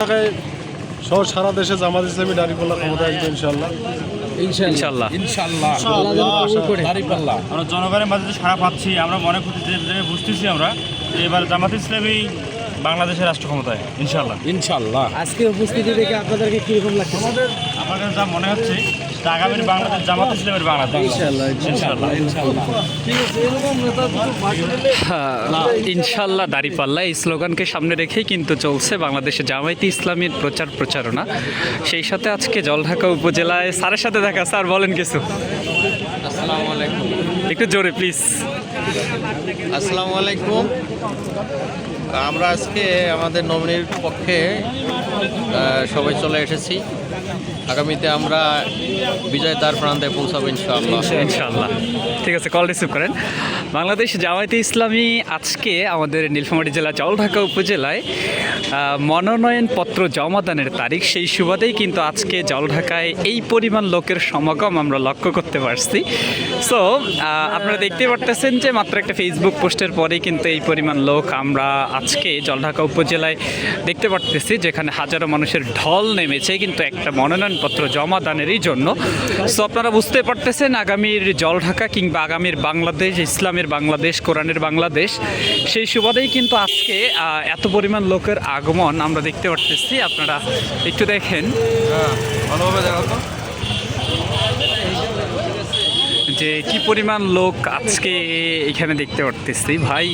ঢাকায় সহ সারা দেশে জামাত ইসলামী দাঁড়িপাল্লা ক্ষমতা আসবে ইনশাল্লাহ ইনশাল্লাহ ইনশাল্লাহ আমরা জনগণের মাঝে সারা পাচ্ছি আমরা মনে করছি যে যে বুঝতেছি আমরা এবার জামাত ইসলামী বাংলাদেশের রাষ্ট্র ক্ষমতায় ইনশাল্লাহ ইনশাল্লাহ আজকে উপস্থিতি দেখে আপনাদেরকে কীরকম লাগছে আমার কাছে যা মনে হচ্ছে আগামীর বাংলাদেশ জামাত ইসলামের বাংলাদেশ। ইনশাল্লাহ, ইনশাল্লাহ ইনশাল্লাহ দাঁড়িপাল্লা এই স্লোগানকে সামনে রেখেই কিন্তু চলছে বাংলাদেশে জামায়াতে ইসলামীর প্রচার প্রচারণা। সেই সাথে আজকে জলঢাকা উপজেলায় স্যারের সাথে দেখা স্যার বলেন কিছু। আসসালামু আলাইকুম। একটু জোরে প্লিজ। আসসালামু আলাইকুম। আমরা আজকে আমাদের নমিনির পক্ষে সবাই চলে এসেছি। আগামীতে আমরা বিজয় দ্বার প্রান্তে পৌঁছাবো ইনশাআল্লাহ। ইনশাল্লাহ ঠিক আছে কল রিসিভ করেন। বাংলাদেশ জামায়াতে ইসলামী আজকে আমাদের নীলফামারী জেলা জলঢাকা উপজেলায় আহ, মনোনয়নপত্র জমাদানের তারিখ। সেই সুবাদেই কিন্তু আজকে জলঢাকায় এই পরিমাণ লোকের সমাগম আমরা লক্ষ্য করতে পারছি। সো আপনারা দেখতে পারতেছেন যে মাত্র একটা ফেসবুক পোস্টের পরেই কিন্তু এই পরিমাণ লোক আমরা আজকে জলঢাকা উপজেলায় দেখতে পারতেছি যেখানে হাজারো মানুষের ঢল নেমেছে। কিন্তু একটা মনোনয়নপত্র জমা দানেরই জন্য। সো আপনারা বুঝতে পারতেছেন আগামীর জলঢাকা কিংবা আগামীর বাংলাদেশ ইসলামের বাংলাদেশ কোরআনের বাংলাদেশ সেই সুবাদেই কিন্তু আজকে এত পরিমাণ লোকের আগমন আমরা দেখতে পারতেছি। আপনারা একটু দেখেন। ভালোভাবে দেখো তো। যে কি পরিমাণ লোক আজকে এখানে দেখতে পারতেছি। ভাই